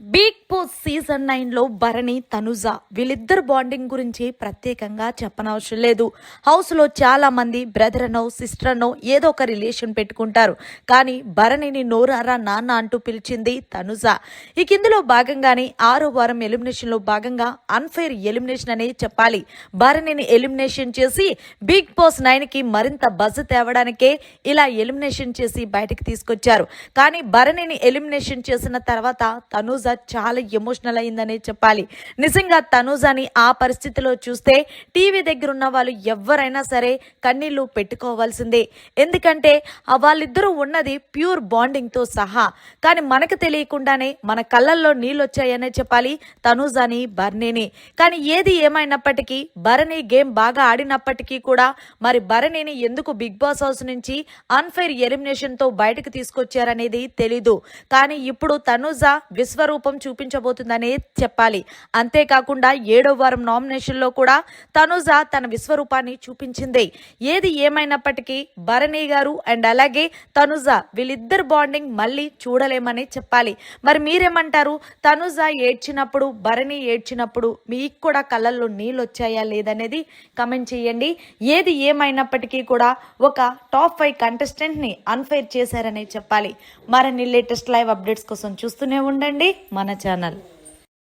Big boss season నైన్లో భరణి తనుజ వీళ్ళిద్దరు bonding గురించి ప్రత్యేకంగా చెప్పనవసరం లేదు. హౌస్లో చాలామంది చాలా మంది బ్రదర్ అనో సిస్టర్ అనో ఏదో ఒక రిలేషన్ పెట్టుకుంటారు. కానీ భరణిని నోరారా నాన్న అంటూ పిలిచింది తనుజ. ఈ కిందలో భాగంగానే ఆరో వారం ఎలిమినేషన్లో భాగంగా అన్ఫైర్ ఎలిమినేషన్ అనే చెప్పాలి. భరణిని ఎలిమినేషన్ చేసి బిగ్ బాస్ నైన్కి మరింత బజ్ తేవడానికే ఇలా ఎలిమినేషన్ చేసి బయటకు తీసుకొచ్చారు. కానీ భరణిని ఎలిమినేషన్ చేసిన తర్వాత తనుజ చాలా ఎమోషనల్ అయిందనే చెప్పాలి. నిజంగా తనూజని ఆ పరిస్థితిలో చూస్తే టీవీ దగ్గర ఉన్న వాళ్ళు ఎవరైనా సరే కన్నీళ్ళు పెట్టుకోవాల్సిందే. ఎందుకంటే వాళ్ళిద్దరూ ఉన్నది ప్యూర్ బాండింగ్తో సహా. కానీ మనకు తెలియకుండానే మన కళ్ళల్లో నీళ్ళు వచ్చాయనే చెప్పాలి తనూజని బర్నీని. కానీ ఏది ఏమైనప్పటికీ భరణి గేమ్ బాగా ఆడినప్పటికీ కూడా మరి భరణిని ఎందుకు బిగ్ బాస్ హౌస్ నుంచి అన్ఫైర్ ఎలిమినేషన్తో బయటకు తీసుకొచ్చారనేది తెలీదు. కానీ ఇప్పుడు తనూజ విశ్వరూప్ చూపించబోతుందనే చెప్పాలి. అంతేకాకుండా ఏడో వారం నామినేషన్లో కూడా తనుజ తన విశ్వరూపాన్ని చూపించింది. ఏది ఏమైనప్పటికీ భరణి గారు అండ్ అలాగే తనుజ వీళ్ళిద్దరు బాండింగ్ మళ్ళీ చూడలేమని చెప్పాలి. మరి మీరేమంటారు? తనుజ ఏడ్చినప్పుడు భరణి ఏడ్చినప్పుడు మీకు కూడా కళ్ళల్లో నీళ్ళు వచ్చాయా లేదనేది కమెంట్ చేయండి. ఏది ఏమైనప్పటికీ కూడా ఒక టాప్ ఫైవ్ కంటెస్టెంట్ని అన్ఫైర్ చేశారనే చెప్పాలి. మరిన్ని లేటెస్ట్ లైవ్ అప్డేట్స్ కోసం చూస్తూనే ఉండండి. మన ఛానల్.